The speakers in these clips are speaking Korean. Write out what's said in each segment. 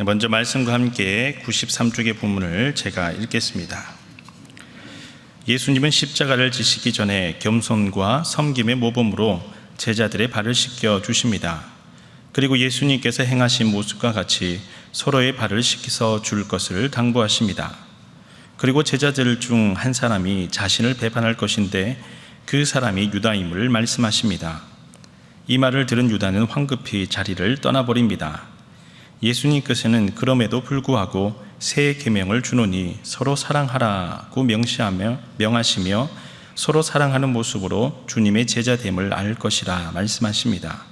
네, 먼저 말씀과 함께 93쪽의 본문을 제가 읽겠습니다. 예수님은 십자가를 지시기 전에 겸손과 섬김의 모범으로 제자들의 발을 씻겨 주십니다. 그리고 예수님께서 행하신 모습과 같이 서로의 발을 씻겨 줄 것을 당부하십니다. 그리고 제자들 중 한 사람이 자신을 배반할 것인데 그 사람이 유다임을 말씀하십니다. 이 말을 들은 유다는 황급히 자리를 떠나버립니다. 예수님께서는 그럼에도 불구하고 새 계명을 주노니 서로 사랑하라고 명시하며 명하시며 서로 사랑하는 모습으로 주님의 제자됨을 알 것이라 말씀하십니다.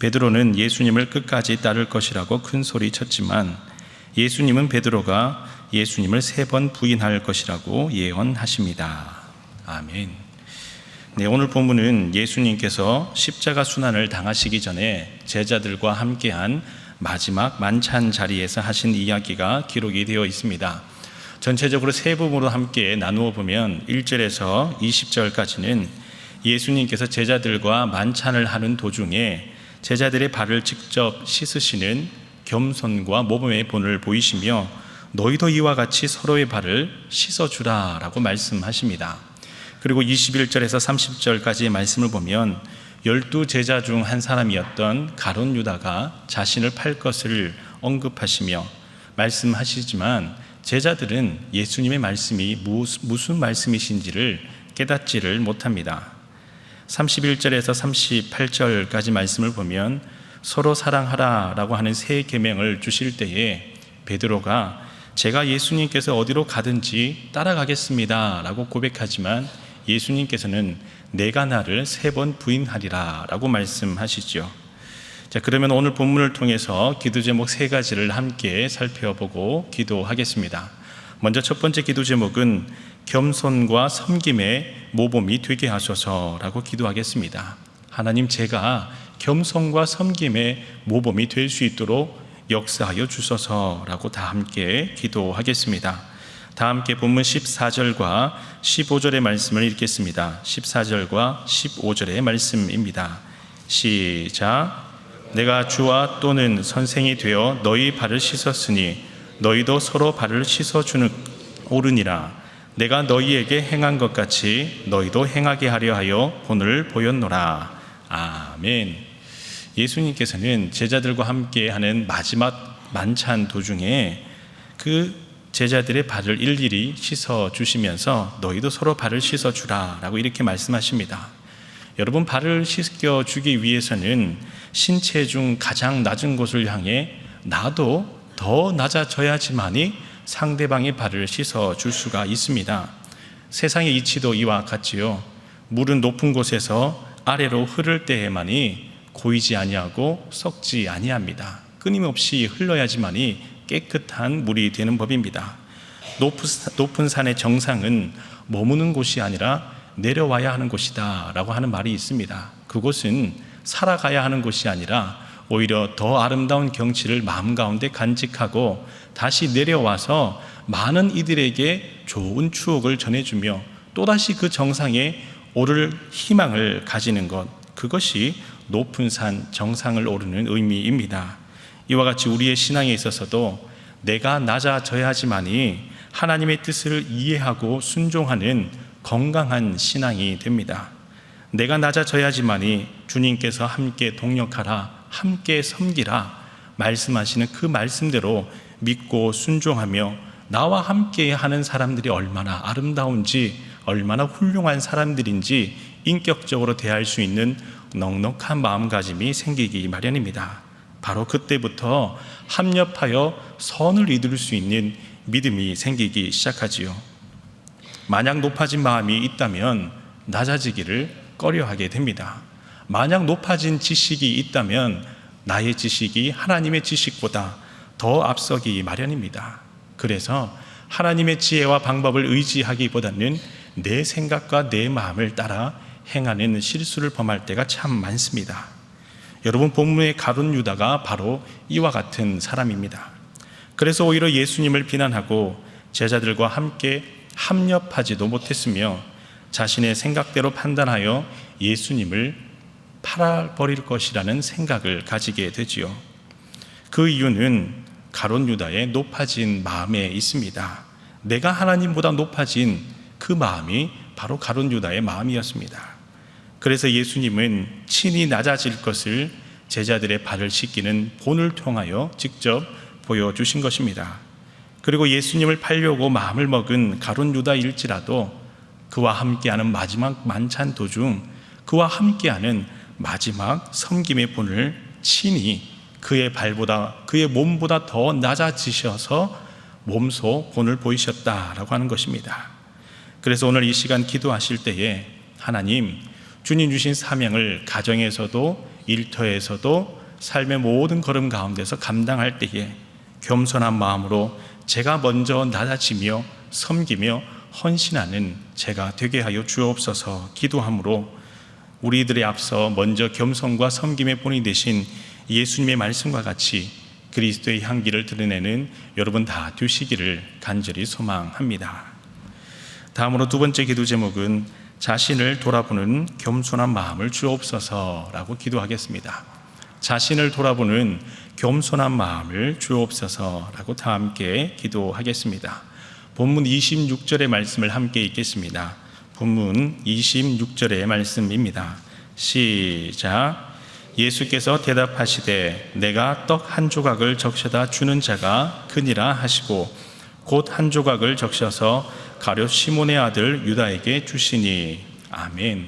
베드로는 예수님을 끝까지 따를 것이라고 큰 소리 쳤지만 예수님은 베드로가 예수님을 세 번 부인할 것이라고 예언하십니다. 아멘. 네, 오늘 본문은 예수님께서 십자가 순환을 당하시기 전에 제자들과 함께한 마지막 만찬 자리에서 하신 이야기가 기록이 되어 있습니다. 전체적으로 세 부분으로 함께 나누어 보면 1절에서 20절까지는 예수님께서 제자들과 만찬을 하는 도중에 제자들의 발을 직접 씻으시는 겸손과 모범의 본을 보이시며 너희도 이와 같이 서로의 발을 씻어주라 라고 말씀하십니다. 그리고 21절에서 30절까지의 말씀을 보면 열두 제자 중 한 사람이었던 가론 유다가 자신을 팔 것을 언급하시며 말씀하시지만 제자들은 예수님의 말씀이 무슨 말씀이신지를 깨닫지를 못합니다. 31절에서 38절까지 말씀을 보면 서로 사랑하라라고 하는 새 계명을 주실 때에 베드로가 제가 예수님께서 어디로 가든지 따라가겠습니다라고 고백하지만 예수님께서는 내가 나를 세 번 부인하리라 라고 말씀하시죠. 자, 그러면 오늘 본문을 통해서 기도 제목 세 가지를 함께 살펴보고 기도하겠습니다. 먼저 첫 번째 기도 제목은 겸손과 섬김의 모범이 되게 하소서라고 기도하겠습니다. 하나님 제가 겸손과 섬김의 모범이 될 수 있도록 역사하여 주소서라고 다 함께 기도하겠습니다. 다 함께 본문 14절과 15절의 말씀을 읽겠습니다. 14절과 15절의 말씀입니다. 시작. 내가 주와 또는 선생이 되어 너희 발을 씻었으니 너희도 서로 발을 씻어 주는 오르니라. 내가 너희에게 행한 것 같이 너희도 행하게 하려 하여 본을 보였노라. 아멘. 예수님께서는 제자들과 함께 하는 마지막 만찬 도중에 그 제자들의 발을 일일이 씻어 주시면서 너희도 서로 발을 씻어 주라라고 이렇게 말씀하십니다. 여러분 발을 씻겨 주기 위해서는 신체 중 가장 낮은 곳을 향해 나도 더 낮아져야지만이 상대방의 발을 씻어 줄 수가 있습니다. 세상의 이치도 이와 같지요. 물은 높은 곳에서 아래로 흐를 때에만이 고이지 아니하고 썩지 아니합니다. 끊임없이 흘러야지만이 깨끗한 물이 되는 법입니다. 높은 산의 정상은 머무는 곳이 아니라 내려와야 하는 곳이다 라고 하는 말이 있습니다. 그곳은 살아가야 하는 곳이 아니라 오히려 더 아름다운 경치를 마음 가운데 간직하고 다시 내려와서 많은 이들에게 좋은 추억을 전해주며 또다시 그 정상에 오를 희망을 가지는 것, 그것이 높은 산 정상을 오르는 의미입니다. 이와 같이 우리의 신앙에 있어서도 내가 낮아져야지만이 하나님의 뜻을 이해하고 순종하는 건강한 신앙이 됩니다. 내가 낮아져야지만이 주님께서 함께 동력하라, 함께 섬기라 말씀하시는 그 말씀대로 믿고 순종하며 나와 함께 하는 사람들이 얼마나 아름다운지, 얼마나 훌륭한 사람들인지 인격적으로 대할 수 있는 넉넉한 마음가짐이 생기기 마련입니다. 바로 그때부터 합력하여 선을 이룰 수 있는 믿음이 생기기 시작하지요. 만약 높아진 마음이 있다면 낮아지기를 꺼려하게 됩니다. 만약 높아진 지식이 있다면 나의 지식이 하나님의 지식보다 더 앞서기 마련입니다. 그래서 하나님의 지혜와 방법을 의지하기보다는 내 생각과 내 마음을 따라 행하는 실수를 범할 때가 참 많습니다. 여러분 본문의 가룟 유다가 바로 이와 같은 사람입니다. 그래서 오히려 예수님을 비난하고 제자들과 함께 합력하지도 못했으며 자신의 생각대로 판단하여 예수님을 팔아버릴 것이라는 생각을 가지게 되지요. 그 이유는 가론 유다의 높아진 마음에 있습니다. 내가 하나님보다 높아진 그 마음이 바로 가론 유다의 마음이었습니다. 그래서 예수님은 친히 낮아질 것을 제자들의 발을 씻기는 본을 통하여 직접 보여주신 것입니다. 그리고 예수님을 팔려고 마음을 먹은 가론 유다일지라도 그와 함께하는 마지막 만찬 도중 그와 함께하는 마지막 섬김의 본을 친히 그의 발보다 그의 몸보다 더 낮아지셔서 몸소 본을 보이셨다라고 하는 것입니다. 그래서 오늘 이 시간 기도하실 때에 하나님 주님 주신 사명을 가정에서도 일터에서도 삶의 모든 걸음 가운데서 감당할 때에 겸손한 마음으로 제가 먼저 낮아지며 섬기며 헌신하는 제가 되게 하여 주옵소서 기도함으로 우리들의 앞서 먼저 겸손과 섬김의 본이 되신 예수님의 말씀과 같이 그리스도의 향기를 드러내는 여러분 다 되시기를 간절히 소망합니다. 다음으로 두 번째 기도 제목은 자신을 돌아보는 겸손한 마음을 주옵소서라고 기도하겠습니다. 자신을 돌아보는 겸손한 마음을 주옵소서라고 다 함께 기도하겠습니다. 본문 26절의 말씀을 함께 읽겠습니다. 본문 26절의 말씀입니다. 시작. 예수께서 대답하시되 내가 떡 한 조각을 적셔다 주는 자가 그니라 하시고 곧 한 조각을 적셔서 가룟 시몬의 아들 유다에게 주시니 아멘.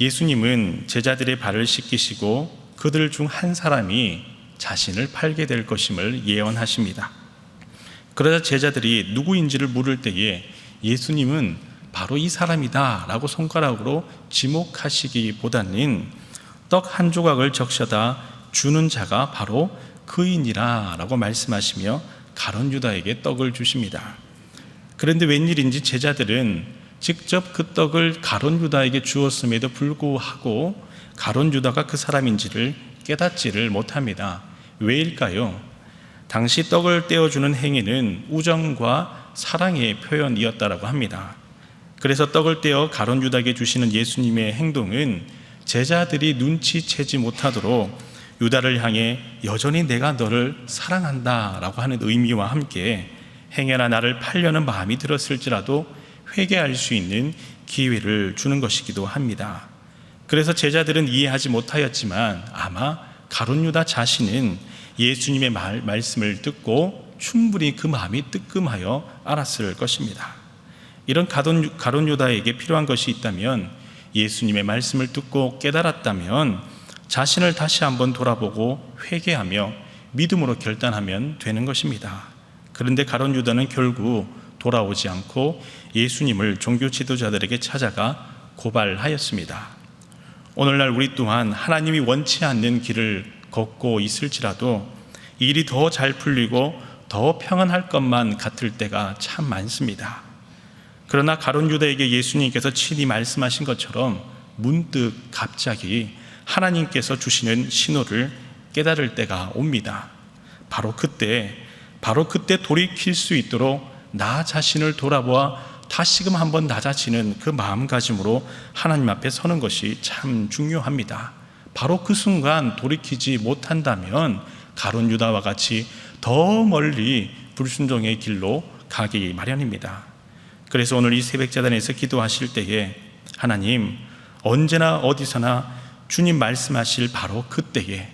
예수님은 제자들의 발을 씻기시고 그들 중 한 사람이 자신을 팔게 될 것임을 예언하십니다. 그러자 제자들이 누구인지를 물을 때에 예수님은 바로 이 사람이다 라고 손가락으로 지목하시기보다는 떡 한 조각을 적셔다 주는 자가 바로 그인이라 라고 말씀하시며 가론 유다에게 떡을 주십니다. 그런데 웬일인지 제자들은 직접 그 떡을 가론 유다에게 주었음에도 불구하고 가론 유다가 그 사람인지를 깨닫지를 못합니다. 왜일까요? 당시 떡을 떼어주는 행위는 우정과 사랑의 표현이었다라고 합니다. 그래서 떡을 떼어 가론 유다에게 주시는 예수님의 행동은 제자들이 눈치채지 못하도록 유다를 향해 여전히 내가 너를 사랑한다라고 하는 의미와 함께 행여나 나를 팔려는 마음이 들었을지라도 회개할 수 있는 기회를 주는 것이기도 합니다. 그래서 제자들은 이해하지 못하였지만 아마 가론 유다 자신은 예수님의 말, 말씀을 듣고 충분히 그 마음이 뜨끔하여 알았을 것입니다. 이런 가론, 가론 유다에게 필요한 것이 있다면 예수님의 말씀을 듣고 깨달았다면 자신을 다시 한번 돌아보고 회개하며 믿음으로 결단하면 되는 것입니다. 그런데 가론 유다는 결국 돌아오지 않고 예수님을 종교 지도자들에게 찾아가 고발하였습니다. 오늘날 우리 또한 하나님이 원치 않는 길을 걷고 있을지라도 일이 더 잘 풀리고 더 평안할 것만 같을 때가 참 많습니다. 그러나 가론 유다에게 예수님께서 친히 말씀하신 것처럼 문득 갑자기 하나님께서 주시는 신호를 깨달을 때가 옵니다. 바로 그때, 바로 그때 돌이킬 수 있도록 나 자신을 돌아보아 다시금 한번 낮아지는 그 마음가짐으로 하나님 앞에 서는 것이 참 중요합니다. 바로 그 순간 돌이키지 못한다면 가론 유다와 같이 더 멀리 불순종의 길로 가기 마련입니다. 그래서 오늘 이 새벽자단에서 기도하실 때에 하나님 언제나 어디서나 주님 말씀하실 바로 그때에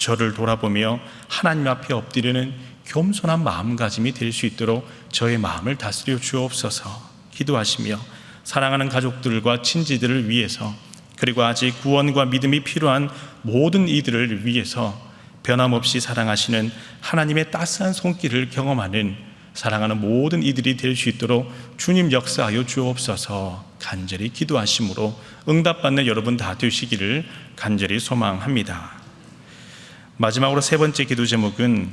저를 돌아보며 하나님 앞에 엎드리는 겸손한 마음가짐이 될 수 있도록 저의 마음을 다스려 주옵소서 기도하시며 사랑하는 가족들과 친지들을 위해서 그리고 아직 구원과 믿음이 필요한 모든 이들을 위해서 변함없이 사랑하시는 하나님의 따스한 손길을 경험하는 사랑하는 모든 이들이 될 수 있도록 주님 역사하여 주옵소서 간절히 기도하심으로 응답받는 여러분 다 되시기를 간절히 소망합니다. 마지막으로 세 번째 기도 제목은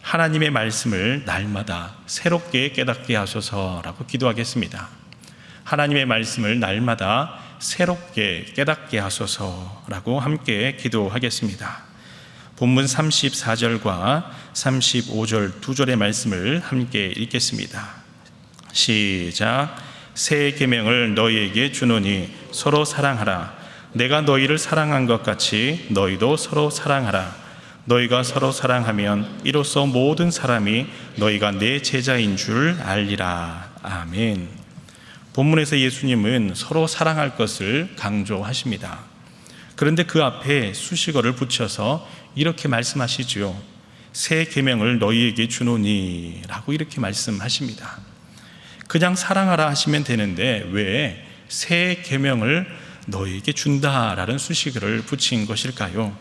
하나님의 말씀을 날마다 새롭게 깨닫게 하소서라고 기도하겠습니다. 하나님의 말씀을 날마다 새롭게 깨닫게 하소서라고 함께 기도하겠습니다. 본문 34절과 35절 두 절의 말씀을 함께 읽겠습니다. 시작. 새 계명을 너희에게 주노니 서로 사랑하라. 내가 너희를 사랑한 것 같이 너희도 서로 사랑하라. 너희가 서로 사랑하면 이로써 모든 사람이 너희가 내 제자인 줄 알리라. 아멘. 본문에서 예수님은 서로 사랑할 것을 강조하십니다. 그런데 그 앞에 수식어를 붙여서 이렇게 말씀하시지요. 새 계명을 너희에게 주노니라고 이렇게 말씀하십니다. 그냥 사랑하라 하시면 되는데 왜 새 계명을 너희에게 준다라는 수식어를 붙인 것일까요?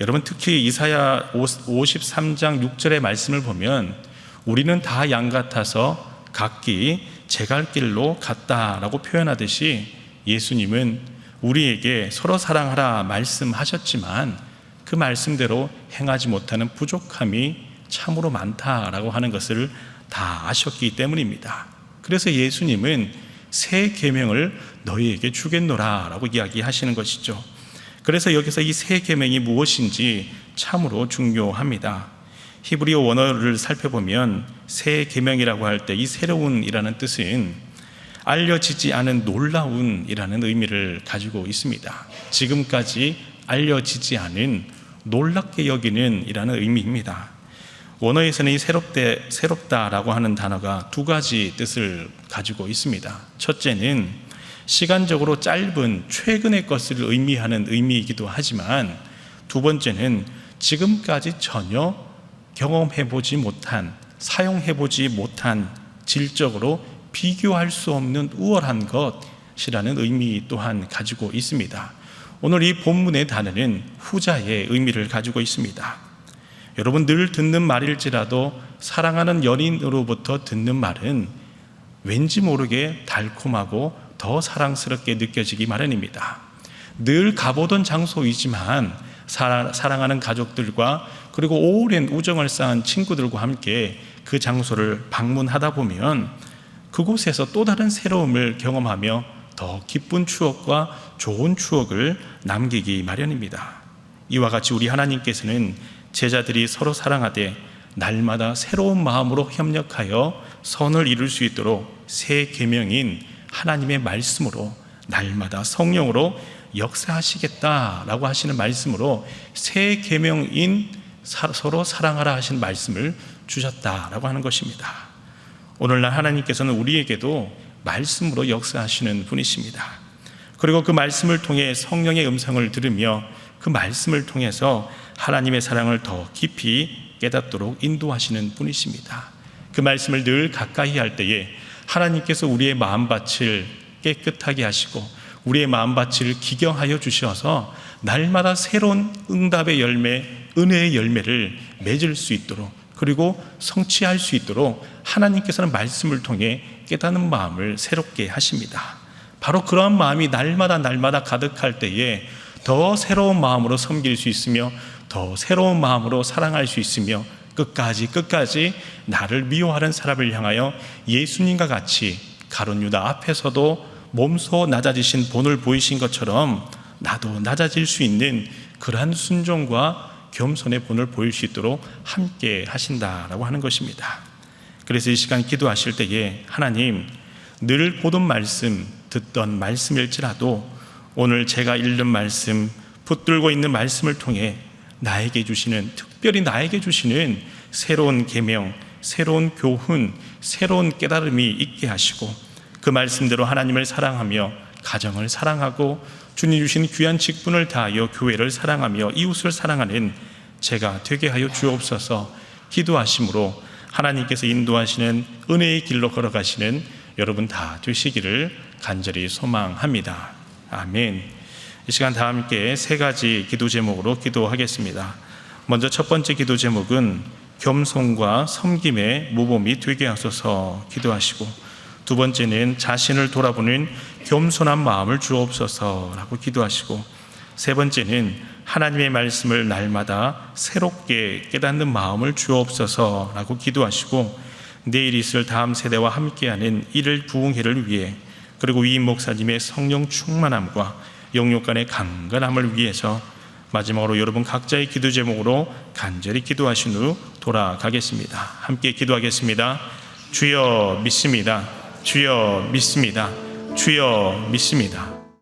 여러분 특히 이사야 53장 6절의 말씀을 보면 우리는 다 양 같아서 각기 제갈 길로 갔다라고 표현하듯이 예수님은 우리에게 서로 사랑하라 말씀하셨지만 그 말씀대로 행하지 못하는 부족함이 참으로 많다라고 하는 것을 다 아셨기 때문입니다. 그래서 예수님은 새 계명을 너희에게 주겠노라라고 이야기하시는 것이죠. 그래서 여기서 이새 계명이 무엇인지 참으로 중요합니다. 히브리어 원어를 살펴보면 새 계명이라고 할 때 이 새로운이라는 뜻은 알려지지 않은 놀라운이라는 의미를 가지고 있습니다. 지금까지 알려지지 않은 놀랍게 여기는이라는 의미입니다. 원어에서는 이 새롭대, 새롭다라고 하는 단어가 두 가지 뜻을 가지고 있습니다. 첫째는 시간적으로 짧은 최근의 것을 의미하는 의미이기도 하지만 두 번째는 지금까지 전혀 경험해보지 못한, 사용해보지 못한 질적으로 비교할 수 없는 우월한 것이라는 의미 또한 가지고 있습니다. 오늘 이 본문의 단어는 후자의 의미를 가지고 있습니다. 여러분 늘 듣는 말일지라도 사랑하는 연인으로부터 듣는 말은 왠지 모르게 달콤하고 더 사랑스럽게 느껴지기 마련입니다. 늘 가보던 장소이지만 사랑 하는 가족들과 그리고 오랜 우정을 쌓은 친구들과 함께 그 장소를 방문하다 보면 그곳에서 또 다른 새로움을 경험하며 더 기쁜 추억과 좋은 추억을 남기기 마련입니다. 이와 같이 우리 하나님께서는 제자들이 서로 사랑하되 날마다 새로운 마음으로 협력하여 선을 이룰 수 있도록 새 계명인 하나님의 말씀으로 날마다 성령으로 역사하시겠다라고 하시는 말씀으로 새 계명인 서로 사랑하라 하신 말씀을 주셨다라고 하는 것입니다. 오늘날 하나님께서는 우리에게도 말씀으로 역사하시는 분이십니다. 그리고 그 말씀을 통해 성령의 음성을 들으며 그 말씀을 통해서 하나님의 사랑을 더 깊이 깨닫도록 인도하시는 분이십니다. 그 말씀을 늘 가까이 할 때에 하나님께서 우리의 마음밭을 깨끗하게 하시고 우리의 마음밭을 기경하여 주셔서 날마다 새로운 응답의 열매, 은혜의 열매를 맺을 수 있도록 그리고 성취할 수 있도록 하나님께서는 말씀을 통해 깨닫는 마음을 새롭게 하십니다. 바로 그러한 마음이 날마다 날마다 가득할 때에 더 새로운 마음으로 섬길 수 있으며 더 새로운 마음으로 사랑할 수 있으며 끝까지 끝까지 나를 미워하는 사람을 향하여 예수님과 같이 가론 유다 앞에서도 몸소 낮아지신 본을 보이신 것처럼 나도 낮아질 수 있는 그러한 순종과 겸손의 본을 보일 수 있도록 함께 하신다라고 하는 것입니다. 그래서 이 시간 기도하실 때에 하나님 늘 보던 말씀, 듣던 말씀일지라도 오늘 제가 읽는 말씀, 붙들고 있는 말씀을 통해 나에게 주시는 특별히 나에게 주시는 새로운 계명, 새로운 교훈, 새로운 깨달음이 있게 하시고 그 말씀대로 하나님을 사랑하며 가정을 사랑하고 주님 주신 귀한 직분을 다하여 교회를 사랑하며 이웃을 사랑하는 제가 되게 하여 주옵소서 기도하심으로 하나님께서 인도하시는 은혜의 길로 걸어가시는 여러분 다 되시기를 간절히 소망합니다. 아멘. 이 시간 다 함께 세 가지 기도 제목으로 기도하겠습니다. 먼저 첫 번째 기도 제목은 겸손과 섬김의 모범이 되게 하소서 기도하시고 두 번째는 자신을 돌아보는 겸손한 마음을 주옵소서라고 기도하시고 세 번째는 하나님의 말씀을 날마다 새롭게 깨닫는 마음을 주옵소서라고 기도하시고 내일 있을 다음 세대와 함께하는 이를 부흥회를 위해 그리고 위 목사님의 성령 충만함과 영육 간의 강건함을 위해서 마지막으로 여러분 각자의 기도 제목으로 간절히 기도하신 후 돌아가겠습니다. 함께 기도하겠습니다. 주여 믿습니다. 주여 믿습니다. 주여 믿습니다.